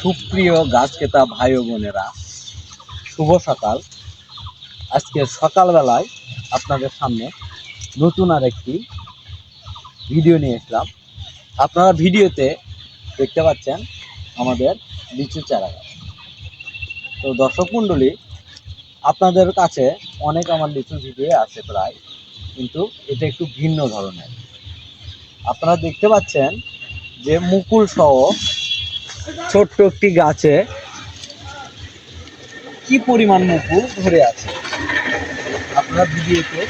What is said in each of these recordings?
সুপ্রিয় গাছ ক্রেতা ভাই বোনেরা, শুভ সকাল। আজকে সকালবেলায় আপনাদের সামনে নতুন আর একটি ভিডিও নিয়ে এসলাম আপনারা ভিডিওতে দেখতে পাচ্ছেন আমাদের লিচু চারা গাছ। তো দর্শক মণ্ডলী, আপনাদের কাছে অনেক আমার লিচু ভিডিও আছে প্রায়, কিন্তু এটা একটু ভিন্ন ধরনের। আপনারা দেখতে পাচ্ছেন যে মুকুল সহ ছোট্ট একটি গাছে কি পরিমাণ মুকুল ধরে আছে? আপনারা ভিডিওতে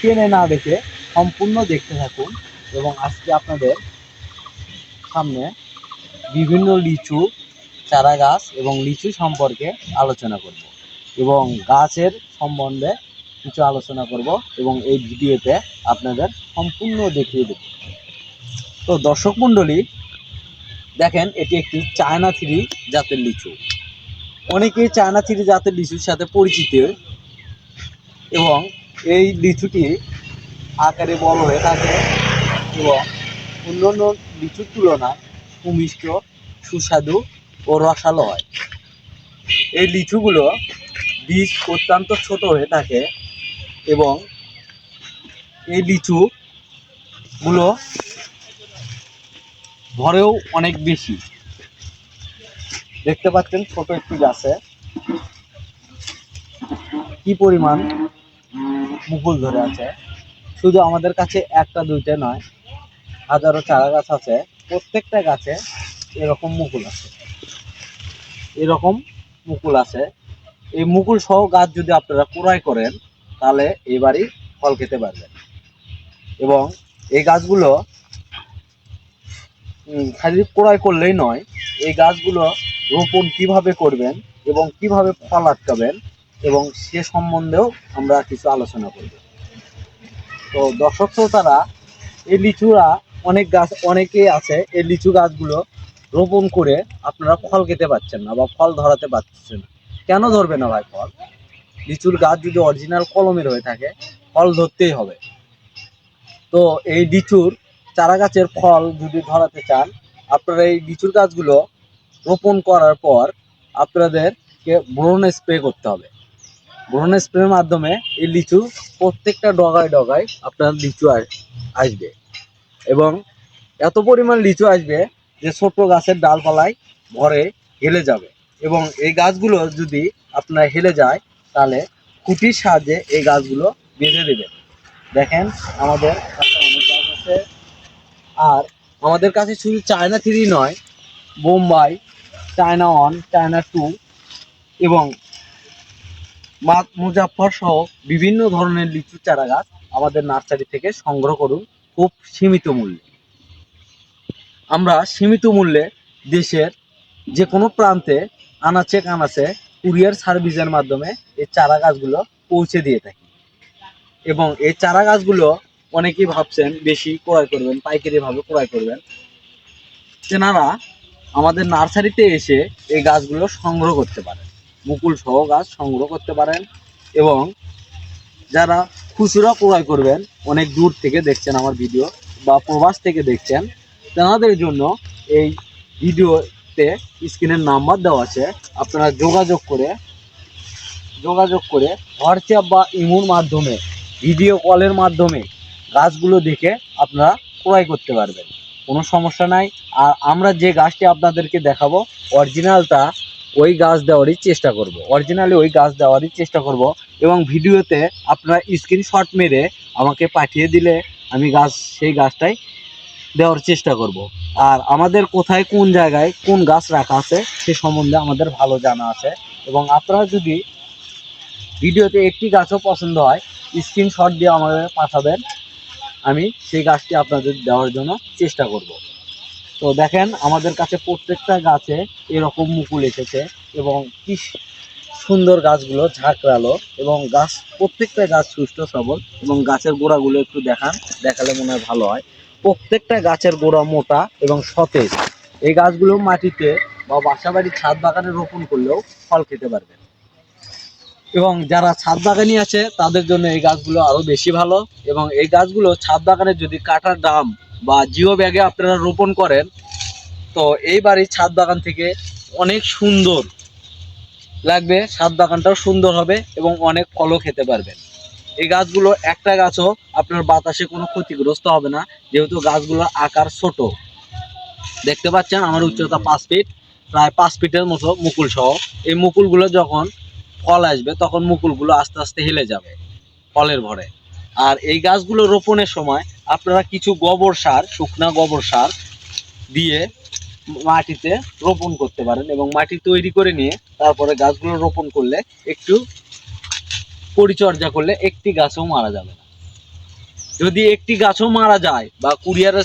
টেনে না দেখে সম্পূর্ণ দেখতে থাকুন এবং আজকে আপনাদের সামনে বিভিন্ন লিচু চারা গাছ এবং লিচু সম্পর্কে আলোচনা করব এবং গাছের সম্বন্ধে কিছু আলোচনা করব এবং এই ভিডিওতে আপনাদের সম্পূর্ণ দেখিয়ে দেব। তো দর্শক মণ্ডলী দেখেন, এটি একটি চায়না থ্রি জাতের লিচু। অনেকেই চায়না থ্রি জাতের লিচুর সাথে পরিচিত। এবং এই লিচুটি আকারে বড় হয়ে থাকে এবং অন্যান্য লিচুর তুলনায় সুমিষ্ট, সুস্বাদু ও রসালো হয়। এই লিচুগুলো বীজ অত্যন্ত ছোট হয়ে থাকে এবং এই লিচুগুলো ভরেও অনেক বেশি। দেখতে পাচ্ছেন, ছোট একটি গাছে। কি পরিমাণ মুকুল ধরে আছে। শুধু আমাদের কাছে একটা, দুইটা নয়, হাজারো চারা গাছ আছে। প্রত্যেকটা গাছে এরকম মুকুল আছে। এরকম মুকুল আছে। এই মুকুল সহ গাছ যদি আপনারা ক্রয় করেন, তাহলে এবারই ফল খেতে পারবেন। এবং এই গাছগুলো খালি ক্রয় করলেই নয়, এই গাছগুলো রোপণ কীভাবে করবেন এবং কীভাবে ফল আটকাবেন এবং সে সম্বন্ধেও আমরা কিছু আলোচনা করব। তো দর্শক শ্রোতারা, এই লিচুরা অনেক গাছ, অনেকেই আছে এই লিচু গাছগুলো রোপণ করে আপনারা ফল খেতে পাচ্ছেন না বা ফল ধরাতে পারছেন না। কেন ধরবে না ভাই ফল? লিচুর গাছ যদি অরিজিনাল কলমের হয়ে থাকে, ফল ধরতেই হবে। তো এই লিচুর চারা গাছের ফল যদি ধরাতে চান, আপনারা এই লিচুর গাছগুলো রোপণ করার পর আপনাদেরকে ব্রোন স্প্রে করতে হবে। ব্রোন স্প্রের মাধ্যমে এই লিচু প্রত্যেকটা ডগায় ডগায় আপনার লিচু আসবে। এবং এত পরিমাণ লিচু আসবে যে ছোট গাছের ডালপালায় ভরে হেলে যাবে। এবং এই গাছগুলো যদি আপনার হেলে যায়, তাহলে খুঁটির সাহায্যে এই গাছগুলো বেঁধে দেবেন দেখেন আমাদের অনেক গাছ আছে। আর আমাদের কাছে শুধু চায়না থ্রি নয় Bombay China one China two এবং মা- মুজাফফর সহ বিভিন্ন ধরনের লিচু চারা গাছ আমাদের নার্সারি থেকে সংগ্রহ করুন খুব সীমিত মূল্যে। আমরা সীমিত মূল্যে দেশের যে কোনো প্রান্তে আনাচে কানাচে কুরিয়ার সার্ভিসের মাধ্যমে এই চারা গাছগুলো পৌঁছে দিয়ে থাকি। এবং এই চারা গাছগুলো অনেকেই ভাবছেন বেশি ক্রয় করবেন, পাইকারি ভাবে ক্রয় করবেন। তেনারা আমাদের নার্সারিতে এসে এই গাছগুলো সংগ্রহ করতে পারেন। মুকুল সহ গাছ সংগ্রহ করতে পারেন এবং যারা খুচরা ক্রয় করবেন, অনেক দূর থেকে দেখছেন আমার ভিডিও বা প্রবাস থেকে দেখছেন তেনাদের জন্য এই ভিডিওতে স্ক্রিনের নাম্বার দেওয়া আছে। আপনারা যোগাযোগ করে যোগাযোগ করে, হোয়াটসঅ্যাপ বা ইমোর মাধ্যমে, ভিডিও কলের মাধ্যমে গাছগুলো দেখে আপনারা ক্রয় করতে পারবেন। কোনো সমস্যা নাই। আর আমরা যে গাছটি আপনাদেরকে দেখাবো, অরিজিনালটা ওই গাছ দেওয়ারই চেষ্টা করব। অরিজিনালি ওই গাছ দেওয়ারই চেষ্টা করব এবং ভিডিওতে আপনারা স্ক্রিনশট মেরে আমাকে পাঠিয়ে দিলে আমি গাছ, সেই গাছটাই দেওয়ার চেষ্টা করব। আর আমাদের কোথায় কোন জায়গায় কোন গাছ রাখা আছে, সে সম্বন্ধে আমাদের ভালো জানা আছে এবং আপনারা যদি ভিডিওতে একটি গাছও পছন্দ হয় স্ক্রিনশট দিয়ে আমাদের পাঠাবেন। আমি সেই গাছটি আপনাদের দেওয়ার জন্য চেষ্টা করব। তো দেখেন, আমাদের কাছে প্রত্যেকটা গাছে এরকম মুকুল এসেছে এবং কি সুন্দর গাছগুলো ঝাঁকড়ালো এবং গাছ, প্রত্যেকটা গাছ সুস্থ, সবল এবং গাছের গোড়াগুলো একটু দেখান, দেখালে মনে হয় ভালো হয়। প্রত্যেকটা গাছের গোড়া মোটা এবং সতেজ। এই গাছগুলো মাটিতে বা বাসাবাড়ির ছাদ বাগানে রোপণ করলেও ফল খেতে পারবে এবং যারা ছাদ বাগানি আছে, তাদের জন্য এই গাছগুলো আরও বেশি ভালো। এবং এই গাছগুলো ছাদ বাগানে যদি কাটার দাম বা জিও ব্যাগে আপনারা রোপণ করেন, তো এই বাড়ির ছাদ বাগান থেকে অনেক সুন্দর লাগবে, ছাদ বাগানটাও সুন্দর হবে এবং অনেক ফলও খেতে পারবেন। এই গাছগুলো একটা গাছও আপনার বাতাসে কোনো ক্ষতিগ্রস্ত হবে না, যেহেতু গাছগুলোর আকার ছোট। দেখতে পাচ্ছেন আমার উচ্চতা পাঁচ ফিট, প্রায় পাঁচ ফিটের মতো মুকুল সহ। এই মুকুলগুলো যখন ফল আসবে, তখন মুকুলগুলো আস্তে আস্তে হেলে যাবে ফলের ভরে। আর এই গাছগুলো রোপণের সময় আপনারা কিছু গোবর সার, শুকনা গোবর সার দিয়ে মাটিতে রোপণ করতে পারেন এবং মাটি তৈরি করে নিয়ে তারপরে গাছগুলো রোপণ করলে একটু পরিচর্যা করলে একটি গাছও মারা যাবে না। যদি একটি গাছও মারা যায় বা কুরিয়ারে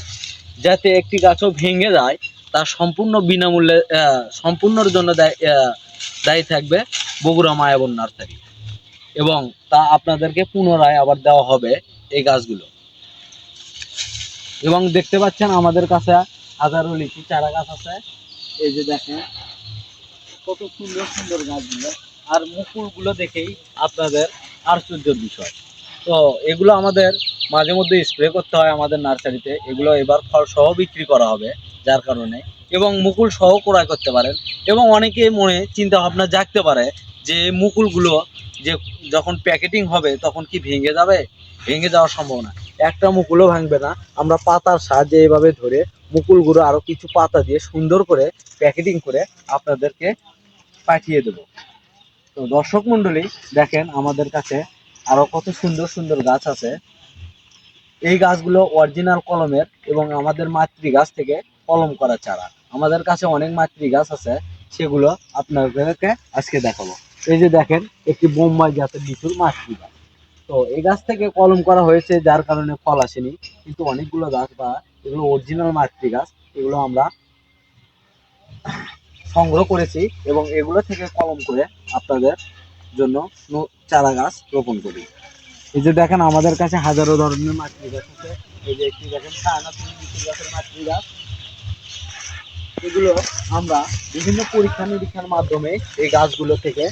যাতে একটি গাছও ভেঙে যায়, তা সম্পূর্ণ বিনামূল্যে সম্পূর্ণর জন্য দায় দায়ী থাকবে বগুড়া মায়াবন নার্সারি। এবং তা আপনাদেরকে পুনরায় আবার দেওয়া হবে এই গাছগুলো। এবং দেখতে পাচ্ছেন আমাদের কাছে হাজারো লিচু চারা গাছ আছে। এই যে দেখেন, কত সুন্দর সুন্দর গাছগুলো। আর মুকুলগুলো দেখেই আপনাদের আশ্চর্যের বিষয়। তো এগুলো আমাদের মাঝে মধ্যে স্প্রে করতে হয় আমাদের নার্সারিতে। এগুলো এবার ফল সহ বিক্রি করা হবে। যার কারণে, এবং মুকুল সহ ক্রয় করতে পারেন। এবং অনেকে মনে চিন্তা ভাবনা জাগতে পারে যে, মুকুলগুলো যে যখন প্যাকেটিং হবে, তখন কি ভেঙে যাবে? ভেঙে যাওয়ার সম্ভাবনা। একটা মুকুলও ভাঙবে না। আমরা পাতার সাহায্যে এভাবে ধরে মুকুলগুলো আরও কিছু পাতা দিয়ে সুন্দর করে প্যাকেটিং করে আপনাদেরকে পাঠিয়ে দেব। তো দর্শক মন্ডলী দেখেন আমাদের কাছে আরও কত সুন্দর সুন্দর গাছ আছে। এই গাছগুলো অরিজিনাল কলমের এবং আমাদের মাতৃ গাছ থেকে কলম করা চারা আমাদের কাছে অনেক মাতৃ গাছ আছে, সেগুলো আপনাদেরকে আজকে দেখাবো। এই যে দেখেন, একটি বোম্বাই জাতের লিচুর মাতৃ গাছ। তো এই গাছ থেকে কলম করা হয়েছে, যার কারণে ফল আসেনি, কিন্তু অনেকগুলো গাছ বা এগুলো অরিজিনাল মাতৃ গাছ, এগুলো আমরা সংগ্রহ করেছি এবং এগুলো থেকে কলম করে আপনাদের জন্য চারা গাছ রোপণ করি। এই যে দেখেন, আমাদের কাছে হাজারো ধরনের মাতৃ গাছ আছে। এই যে একটি দেখেন গাছের মাতৃ গাছ। এগুলো আমরা বিভিন্ন পরীক্ষা নিরীক্ষার মাধ্যমে এই গাছগুলো থেকে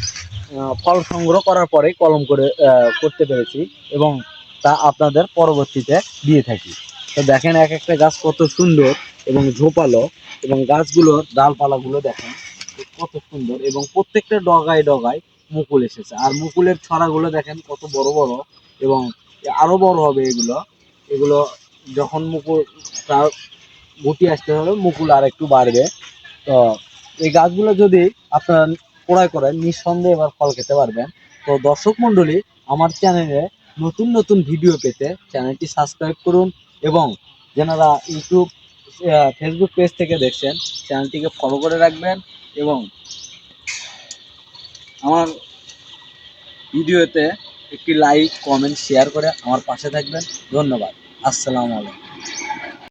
ফল সংগ্রহ করার পরে কলম করে করতে পেরেছি এবং তা আপনাদের পরবর্তীতে দিয়ে থাকি। তো দেখেন এক একটা গাছ কত সুন্দর এবং ঝোপালো এবং গাছগুলোর ডালপালাগুলো দেখেন কত সুন্দর এবং প্রত্যেকটা ডগায় ডগায় মুকুল এসেছে। আর মুকুলের ছড়াগুলো দেখেন কত বড় বড় এবং আরও বড় হবে এগুলো। এগুলো যখন মুকুল তার গুটি আসতে হবে, মুকুল আর একটু বাড়বে। তো এই গাছগুলো যদি আপনারা ক্রয় করেন, নিঃসন্দেহে এবার ফল খেতে পারবেন। তো দর্শক মণ্ডলী, আমার চ্যানেলে নতুন নতুন ভিডিও পেতে চ্যানেলটি সাবস্ক্রাইব করুন এবং যেনারা ইউটিউব ফেসবুক পেজ থেকে দেখছেন, চ্যানেলটিকে ফলো করে রাখবেন এবং আমার ভিডিওতে একটি লাইক কমেন্ট শেয়ার করে আমার পাশে থাকবেন। ধন্যবাদ। আসসালামু আলাইকুম।